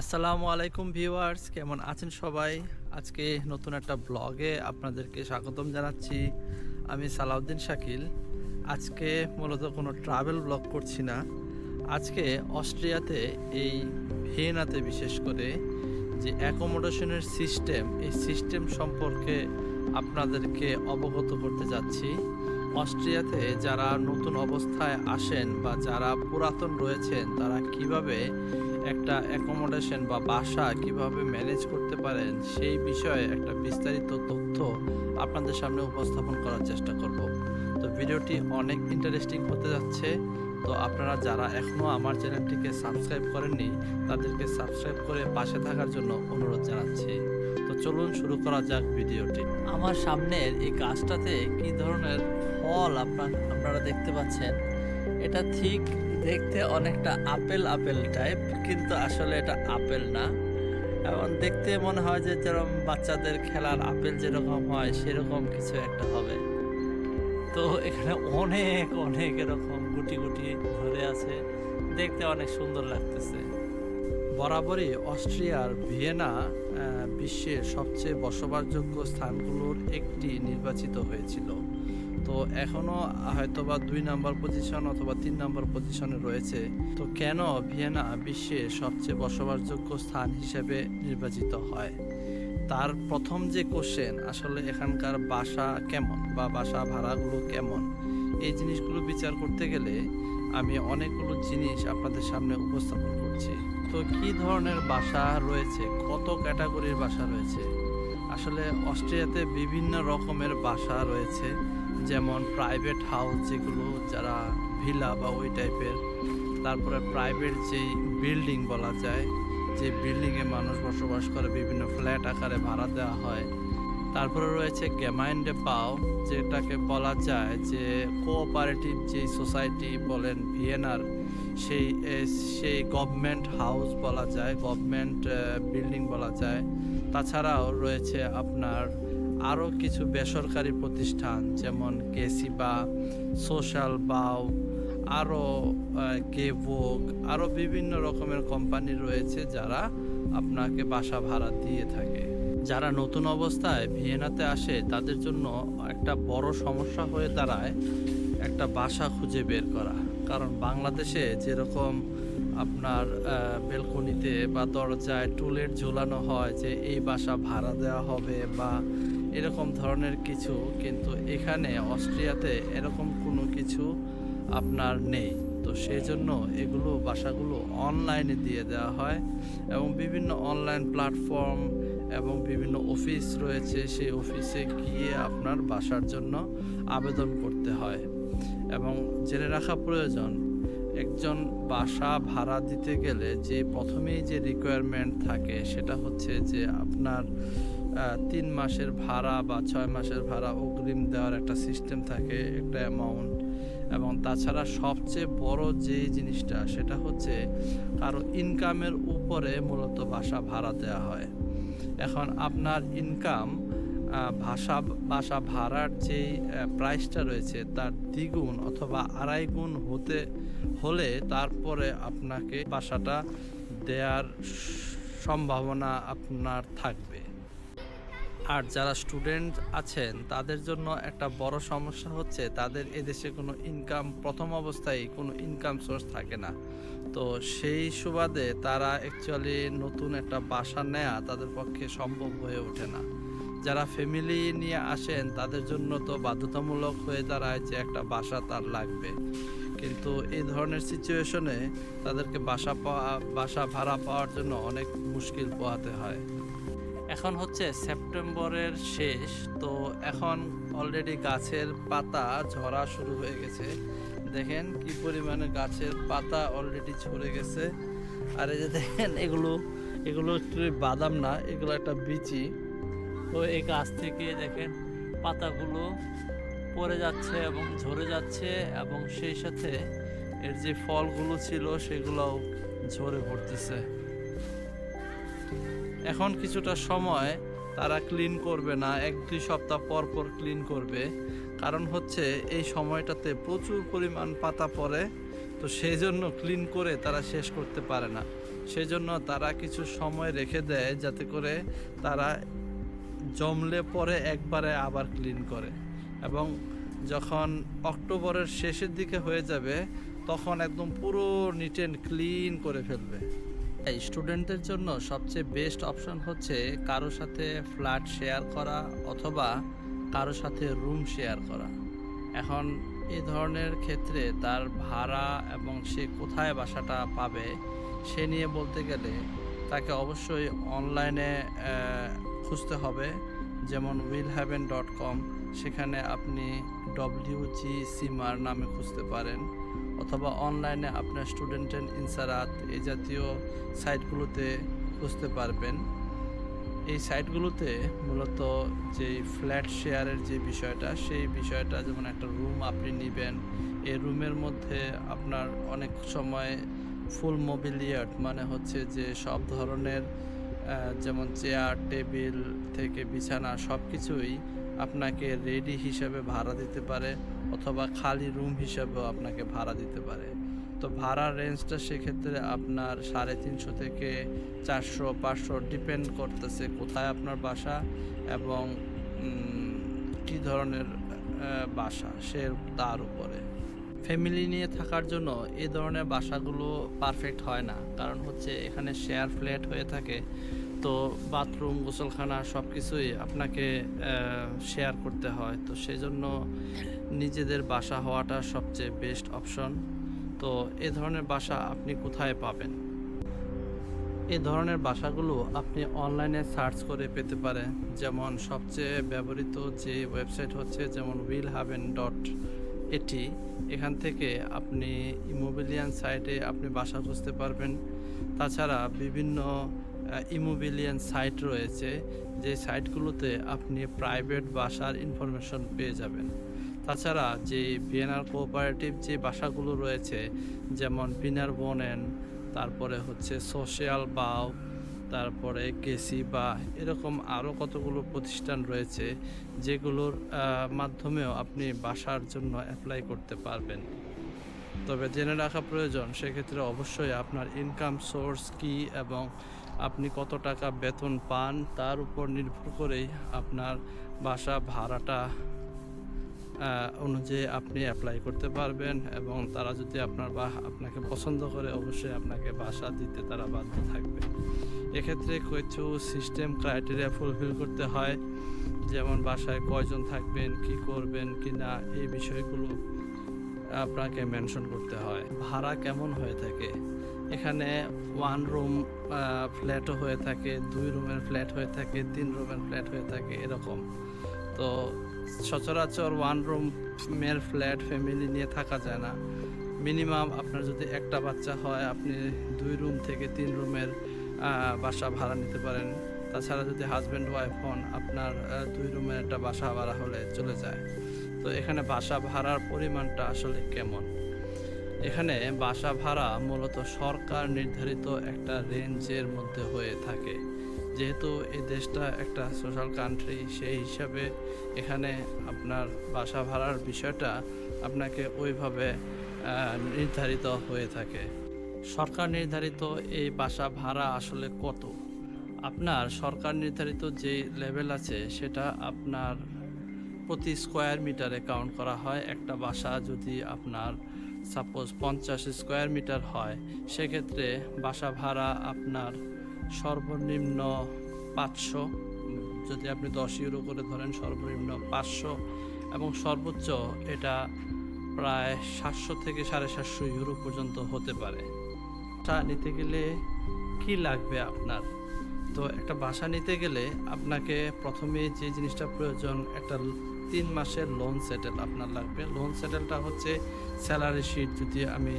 আসসালামু আলাইকুম ভিউয়ার্স, কেমন আছেন সবাই? আজকে নতুন একটা ব্লগে আপনাদেরকে স্বাগতম জানাচ্ছি। আমি সালাউদ্দিন শাকিল। আজকে মূলত কোনো ট্রাভেল ব্লগ করছি না। আজকে অস্ট্রিয়াতে এই ভিয়েনাতে বিশেষ করে যে অ্যাকোমোডেশনের সিস্টেম এই সিস্টেম সম্পর্কে আপনাদেরকে অবগত করতে যাচ্ছি। অস্ট্রিয়াতে যারা নতুন অবস্থায় আসেন বা যারা পুরাতন রয়েছেন, তারা কীভাবে একটা অ্যাকোমোডেশন বা বাসা কীভাবে ম্যানেজ করতে পারেন, সেই বিষয়ে একটা বিস্তারিত তথ্য আপনাদের সামনে উপস্থাপন করার চেষ্টা করব। তো ভিডিওটি অনেক ইন্টারেস্টিং হতে যাচ্ছে। তো আপনারা যারা এখনও আমার চ্যানেলটিকে সাবস্ক্রাইব করেননি, তাদেরকে সাবস্ক্রাইব করে পাশে থাকার জন্য অনুরোধ জানাচ্ছি। তো চলুন শুরু করা যাক ভিডিওটি। আমার সামনের এই গাছটাতে কি ধরনের ফল আপনার, আপনারা দেখতে পাচ্ছেন? এটা ঠিক দেখতে অনেকটা আপেল আপেল টাইপ কিন্তু আসলে এটা আপেল না। এবং দেখতে মনে হয় যে যেরকম বাচ্চাদের খেলার আপেল যেরকম হয়, সেরকম কিছু একটা হবে। তো এখানে অনেক অনেক এরকম গুটি গুটি ধরে আছে। দেখতে অনেক সুন্দর লাগতেছে। বরাবরই অস্ট্রিয়ার ভিয়েনা বিশ্বের সবচেয়ে বসবাসযোগ্য স্থানগুলোর একটি নির্বাচিত হয়েছিল। তো এখনও হয়তোবা দুই নাম্বার পজিশন অথবা তিন নাম্বার পজিশনে রয়েছে। তো কেন ভিয়েনা বিশ্বে সবচেয়ে বসবাসযোগ্য স্থান হিসেবে নির্বাচিত হয়? তার প্রথম যে কোশ্চেন আসলে এখানকার বাসা কেমন বা বাসা ভাড়াগুলো কেমন? এই জিনিসগুলো বিচার করতে গেলে আমি অনেকগুলো জিনিস আপনাদের সামনে উপস্থাপন করছি। তো কি ধরনের বাসা রয়েছে? কত ক্যাটাগরির বাসা রয়েছে? আসলে অস্ট্রিয়াতে বিভিন্ন রকমের বাসা রয়েছে। যেমন প্রাইভেট হাউস যেগুলো যারা ভিলা বা ওই টাইপের তারপরে প্রাইভেট যেই বিল্ডিং বলা যায়, যে বিল্ডিংয়ে মানুষ বসবাস করে, বিভিন্ন ফ্ল্যাট আকারে ভাড়া দেওয়া হয়। তারপরে রয়েছে গেমাইন্ডে পাও যেটাকে বলা যায় যে কোঅপারেটিভ যে সোসাইটি বলেন ভিয়েনার সেই সেই গভর্নমেন্ট হাউস বলা যায় গভর্নমেন্ট বিল্ডিং বলা যায়। তাছাড়াও রয়েছে আপনার আরও কিছু বেসরকারি প্রতিষ্ঠান, যেমন গেসিবা সোশ্যাল বাউ আরও গেভোক আরও বিভিন্ন রকমের কোম্পানি রয়েছে যারা আপনাকে বাসা ভাড়া দিয়ে থাকে। যারা নতুন অবস্থায় ভিয়েনাতে আসে, তাদের জন্য একটা বড় সমস্যা হয়ে দাঁড়ায় একটা বাসা খুঁজে বের করা। কারণ বাংলাদেশে যেরকম আপনার বেলকনিতে বা দরজায় টুলেট ঝোলানো হয় যে এই বাসা ভাড়া দেওয়া হবে বা এরকম ধরনের কিছু, কিন্তু এখানে অস্ট্রিয়াতে এরকম কোনো কিছু আপনার নেই। তো সেই জন্য এগুলো বাসাগুলো অনলাইনে দিয়ে দেওয়া হয় এবং বিভিন্ন অনলাইন প্ল্যাটফর্ম এবং বিভিন্ন অফিস রয়েছে, সেই অফিসে গিয়ে আপনার বাসার জন্য আবেদন করতে হয়। এবং জেনে রাখা প্রয়োজন, একজন বাসা ভাড়া দিতে গেলে যে প্রথমেই যে রিকোয়ারমেন্ট থাকে সেটা হচ্ছে যে আপনার তিন মাসের ভাড়া বা ছয় মাসের ভাড়া অগ্রিম দেওয়ার একটা সিস্টেম থাকে, একটা অ্যামাউন্ট এবং তাছাড়া সবচেয়ে বড় যে জিনিসটা, সেটা হচ্ছে কারও ইনকামের উপরে মূলত বাসা ভাড়া দেওয়া হয়। এখন আপনার ইনকাম ভাষা, বাসা ভাড়ার যেই প্রাইসটা রয়েছে, তার দ্বিগুণ অথবা আড়াই গুণ হতে, হলে তারপরে আপনাকে বাসাটা দেওয়ার সম্ভাবনা আপনার থাকবে। আর যারা স্টুডেন্ট আছেন, তাদের জন্য একটা বড় সমস্যা হচ্ছে তাদের এদেশে কোনো ইনকাম প্রথম অবস্থায় কোনো ইনকাম সোর্স থাকে না। তো সেই সুবাদে তারা অ্যাকচুয়ালি নতুন একটা বাসা নেয়া তাদের পক্ষে সম্ভব হয়ে ওঠে না। যারা ফ্যামিলি নিয়ে আসেন, তাদের জন্য তো বাধ্যতামূলক হয়ে দাঁড়ায় যে একটা বাসা তার লাগবে। কিন্তু এই ধরনের সিচুয়েশনে তাদেরকে বাসা পাওয়া, বাসা ভাড়া পাওয়ার জন্য অনেক মুশকিল পোহাতে হয়। এখন হচ্ছে সেপ্টেম্বরের শেষ, তো এখন অলরেডি গাছের পাতা ঝরা শুরু হয়ে গেছে। দেখেন কি পরিমাণে গাছের পাতা অলরেডি ঝরে গেছে। আর এই যে দেখেন, এগুলো এগুলো বাদাম না, এগুলো একটা বিচি। তো এই গাছ থেকে দেখেন পাতাগুলো পড়ে যাচ্ছে এবং ঝরে যাচ্ছে এবং সেই সাথে এর যে ফলগুলো ছিল সেগুলোও ঝরে পড়তেছে। এখন কিছুটা সময় তারা ক্লিন করবে না, এক দুই সপ্তাহ পর পর ক্লিন করবে। কারণ হচ্ছে এই সময়টাতে প্রচুর পরিমাণ পাতা পড়ে, তো সেই জন্য ক্লিন করে তারা শেষ করতে পারে না। সেই জন্য তারা কিছু সময় রেখে দেয় যাতে করে তারা জমলে পরে একবারে আবার ক্লিন করে। এবং যখন অক্টোবরের শেষের দিকে হয়ে যাবে, তখন একদম পুরো নিট অ্যান্ড ক্লিন করে ফেলবে। স্টুডেন্টদের জন্য সবচেয়ে বেস্ট অপশন হচ্ছে কারোর সাথে ফ্ল্যাট শেয়ার করা অথবা কারোর সাথে রুম শেয়ার করা। এখন এ ধরনের ক্ষেত্রে তার ভাড়া এবং সে কোথায় বাসাটা পাবে সে নিয়ে বলতে গেলে তাকে অবশ্যই অনলাইনে খুঁজতে হবে। যেমন উইল হ্যাভেন ডট কম সেখানে আপনি ডব্লিউজি সিমার নামে খুঁজতে পারেন। অথবা অনলাইনে আপনার স্টুডেন্ট ইনসারাত এই জাতীয় সাইটগুলোতে খুঁজতে পারবেন। এই সাইটগুলোতে মূলত যে ফ্ল্যাট শেয়ারের যে বিষয়টা, সেই বিষয়টা যেমন একটা রুম আপনি নেবেন, এই রুমের মধ্যে আপনার অনেক সময় ফুল মোবিলিয়ার্ড মানে হচ্ছে যে সব ধরনের যেমন চেয়ার টেবিল থেকে বিছানা সব কিছুই আপনাকে রেডি হিসেবে ভাড়া দিতে পারে। অথবা খালি রুম হিসেবেও আপনাকে ভাড়া দিতে পারে। তো ভাড়ার রেঞ্জটা সেক্ষেত্রে আপনার সাড়ে তিনশো থেকে চারশো, পাঁচশো ডিপেন্ড করতেছে কোথায় আপনার বাসা এবং কী ধরনের বাসা সে তার উপরে। ফ্যামিলি নিয়ে থাকার জন্য এই ধরনের বাসাগুলো পারফেক্ট হয় না। কারণ হচ্ছে এখানে শেয়ার ফ্ল্যাট হয়ে থাকে। তো বাথরুম, গোসলখানা সব কিছুই আপনাকে শেয়ার করতে হয়। তো সেই জন্য নিজেদের বাসা হওয়াটা সবচেয়ে বেস্ট অপশন তো এ ধরনের বাসা আপনি কোথায় পাবেন? এ ধরনের বাসাগুলো আপনি অনলাইনে সার্চ করে পেতে পারেন। যেমন সবচেয়ে ব্যবহৃত যে ওয়েবসাইট হচ্ছে যেমন উইল হাভেন ডট এটি এখান থেকে আপনি ইমোবিলিয়ান সাইটে আপনি বাসা খুঁজতে পারবেন। তাছাড়া বিভিন্ন ইমোবিলিয়ান সাইট রয়েছে, যে সাইটগুলোতে আপনি প্রাইভেট বাসার ইনফরমেশন পেয়ে যাবেন। তাছাড়া যে বিএনআর কোঅপারেটিভ যে বাসাগুলো রয়েছে, যেমন বিনার বনেন তারপরে হচ্ছে সোশ্যাল বাও তারপরে কেসি বা এরকম আরও কতগুলো প্রতিষ্ঠান রয়েছে, যেগুলোর মাধ্যমেও আপনি বাসার জন্য অ্যাপ্লাই করতে পারবেন। তবে জেনে রাখা প্রয়োজন, সেক্ষেত্রে অবশ্যই আপনার ইনকাম সোর্স কি এবং আপনি কত টাকা বেতন পান, তার উপর নির্ভর করেই আপনার বাসা ভাড়াটা অনুযায়ী আপনি অ্যাপ্লাই করতে পারবেন এবং তারা যদি আপনার বা, আপনাকে পছন্দ করে, অবশ্যই আপনাকে বাসা দিতে তারা বাধ্য থাকবে। এক্ষেত্রে কিছু সিস্টেম ক্রাইটেরিয়া ফুলফিল করতে হয়, যেমন বাসায় কয়জন থাকবেন, কি করবেন কি না এই বিষয়গুলো আপনাকে মেনশন করতে হয়। ভাড়া কেমন হয়ে থাকে? এখানে ওয়ান রুম ফ্ল্যাটও হয়ে থাকে, দুই রুমের ফ্ল্যাট হয়ে থাকে, তিন রুমের ফ্ল্যাট হয়ে থাকে, এরকম। তো সচরাচর ওয়ান রুমের ফ্ল্যাট ফ্যামিলি নিয়ে থাকা যায় না। মিনিমাম আপনার যদি একটা বাচ্চা হয়, আপনি দুই রুম থেকে তিন রুমের বাসা ভাড়া নিতে পারেন। তাছাড়া যদি হাজব্যান্ড ওয়াইফ হন, আপনার দুই রুমের একটা বাসা ভাড়া হলে চলে যায়। তো এখানে বাসা ভাড়ার পরিমাণটা আসলে কেমন? এখানে বাসা ভাড়া মূলত সরকার নির্ধারিত একটা রেঞ্জের মধ্যে হয়ে থাকে। যেহেতু এই দেশটা একটা সোশ্যাল কান্ট্রি, সেই হিসাবে এখানে আপনার বাসা ভাড়ার বিষয়টা আপনাকে ওইভাবে নির্ধারিত হয়ে থাকে। সরকার নির্ধারিত এই বাসা ভাড়া আসলে কত? আপনার সরকার নির্ধারিত যে লেভেল আছে, সেটা আপনার প্রতি স্কোয়ার মিটারে কাউন্ট করা হয়। একটা বাসা যদি আপনার সাপোজ পঞ্চাশ স্কোয়ার মিটার হয়, সেক্ষেত্রে বাসা ভাড়া আপনার সর্বনিম্ন পাঁচশো, যদি আপনি দশ ইউরো করে ধরেন, সর্বনিম্ন পাঁচশো এবং সর্বোচ্চ এটা প্রায় সাতশো থেকে সাড়ে সাতশো ইউরো পর্যন্ত হতে পারে। বাসা নিতে গেলে কি লাগবে আপনার? তো একটা বাসা নিতে গেলে আপনাকে প্রথমে যে জিনিসটা প্রয়োজন, একটা তিন মাসের লোন সেটেল আপনার লাগবে। লোন সেটেলটা হচ্ছে স্যালারি শিট যদি আমি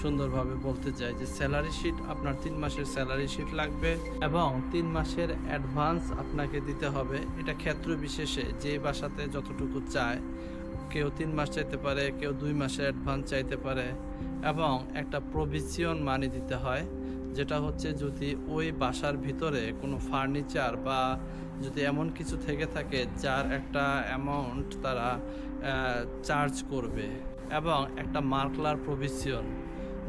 সুন্দরভাবে বলতে চাই যে স্যালারি শিট আপনার তিন মাসের স্যালারি শিট লাগবে এবং তিন মাসের অ্যাডভান্স আপনাকে দিতে হবে। এটা ক্ষেত্র বিশেষে যে বাসাতে যতটুকু চায়, কেউ তিন মাস চাইতে পারে, কেউ দুই মাসের অ্যাডভান্স চাইতে পারে এবং একটা প্রভিজিয়ন মানি দিতে হয়, যেটা হচ্ছে যদি ওই বাসার ভিতরে কোনো ফার্নিচার বা যদি এমন কিছু থেকে থাকে যার একটা অ্যামাউন্ট তারা চার্জ করবে এবং একটা মার্কলার প্রভিশন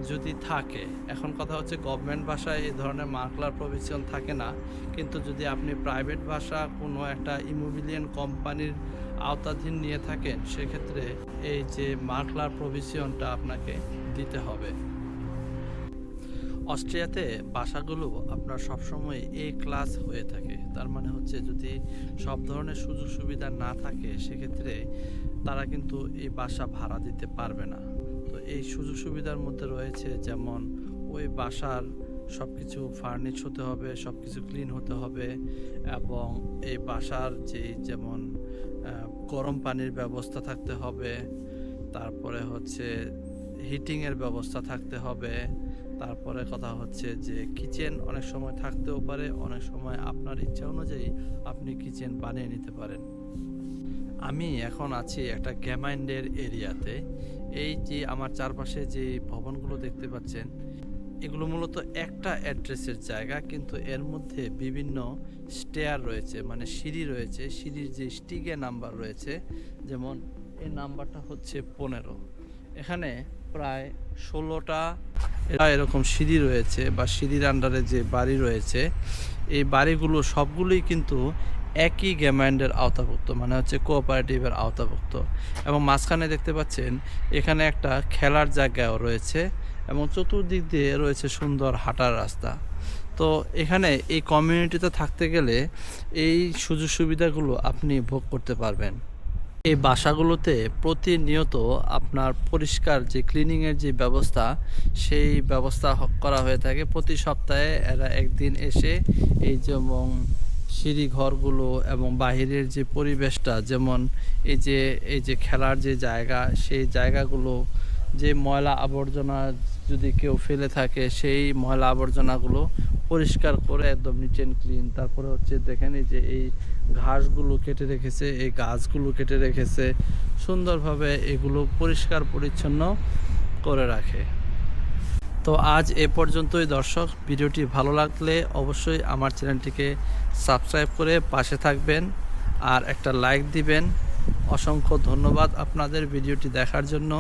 যদি থাকে। এখন কথা হচ্ছে গভর্নমেন্ট ভাষায় এই ধরনের মার্কলার প্রভিশন থাকে না, কিন্তু যদি আপনি প্রাইভেট ভাষা কোনো একটা ইমোবিলিয়ন কোম্পানির আওতাধীন নিয়ে থাকেন, সেক্ষেত্রে এই যে মার্কলার প্রভিশনটা আপনাকে দিতে হবে। অস্ট্রিয়াতে বাসাগুলো আপনার সবসময় এ ক্লাস হয়ে থাকে। তার মানে হচ্ছে যদি সব ধরনের সুযোগ সুবিধা না থাকে, সেক্ষেত্রে তারা কিন্তু এই বাসা ভাড়া দিতে পারবে না। তো এই সুযোগ সুবিধার মধ্যে রয়েছে যেমন ওই বাসার সব কিছু ফার্নিশ হতে হবে সব কিছু ক্লিন হতে হবে এবং এই বাসার যে যেমন গরম পানির ব্যবস্থা থাকতে হবে, তারপরে হচ্ছে হিটিংয়ের ব্যবস্থা থাকতে হবে। তারপরে কথা হচ্ছে যে কিচেন অনেক সময় থাকতেও পারে, অনেক সময় আপনার ইচ্ছা অনুযায়ী আপনি কিচেন বানিয়ে নিতে পারেন। আমি এখন আছি একটা গ্যামাইন্ডের এরিয়াতে। এই যে আমার চারপাশে যে ভবনগুলো দেখতে পাচ্ছেন, এগুলো মূলত একটা অ্যাড্রেসের জায়গা, কিন্তু এর মধ্যে বিভিন্ন স্টেয়ার রয়েছে মানে সিঁড়ি রয়েছে। সিঁড়ির যে স্টিগে নাম্বার রয়েছে, যেমন এই নাম্বারটা হচ্ছে পনেরো। এখানে প্রায় ষোলোটা এরকম সিঁড়ি রয়েছে বা সিঁড়ির আন্ডারে যে বাড়ি রয়েছে, এই বাড়িগুলো সবগুলোই কিন্তু একই গ্যামান্ডের আওতাভুক্ত মানে হচ্ছে কোঅপারেটিভের আওতাভুক্ত। এবং মাঝখানে দেখতে পাচ্ছেন এখানে একটা খেলার জায়গাও রয়েছে এবং চতুর্দিক দিয়ে রয়েছে সুন্দর হাঁটার রাস্তা। তো এখানে এই কমিউনিটিতে থাকতে গেলে এই সুযোগ সুবিধাগুলো আপনি ভোগ করতে পারবেন। এই বাসাগুলোতে প্রতিনিয়ত আপনার পরিষ্কার যে ক্লিনিংয়ের যে ব্যবস্থা, সেই ব্যবস্থা করা হয়ে থাকে। প্রতি সপ্তাহে এরা একদিন এসে এই যেমন সিঁড়ি ঘরগুলো এবং বাহিরের যে পরিবেশটা, যেমন এই যে এই যে খেলার যে জায়গা, সেই জায়গাগুলো, যে ময়লা আবর্জনা যদি কেউ ফেলে থাকে, সেই ময়লা আবর্জনাগুলো পরিষ্কার করে একদম নিট অ্যান্ড ক্লিন তারপরে হচ্ছে দেখেন যে এই ঘাসগুলো কেটে রেখেছে, এই গাছগুলো কেটে রেখেছে, সুন্দরভাবে এগুলো পরিষ্কার পরিচ্ছন্ন করে রাখে। তো আজ এ পর্যন্তই দর্শক, ভিডিওটি ভালো লাগলে অবশ্যই আমার চ্যানেলটিকে সাবস্ক্রাইব করে পাশে থাকবেন আর একটা লাইক দিবেন। অসংখ্য ধন্যবাদ আপনাদের ভিডিওটি দেখার জন্য।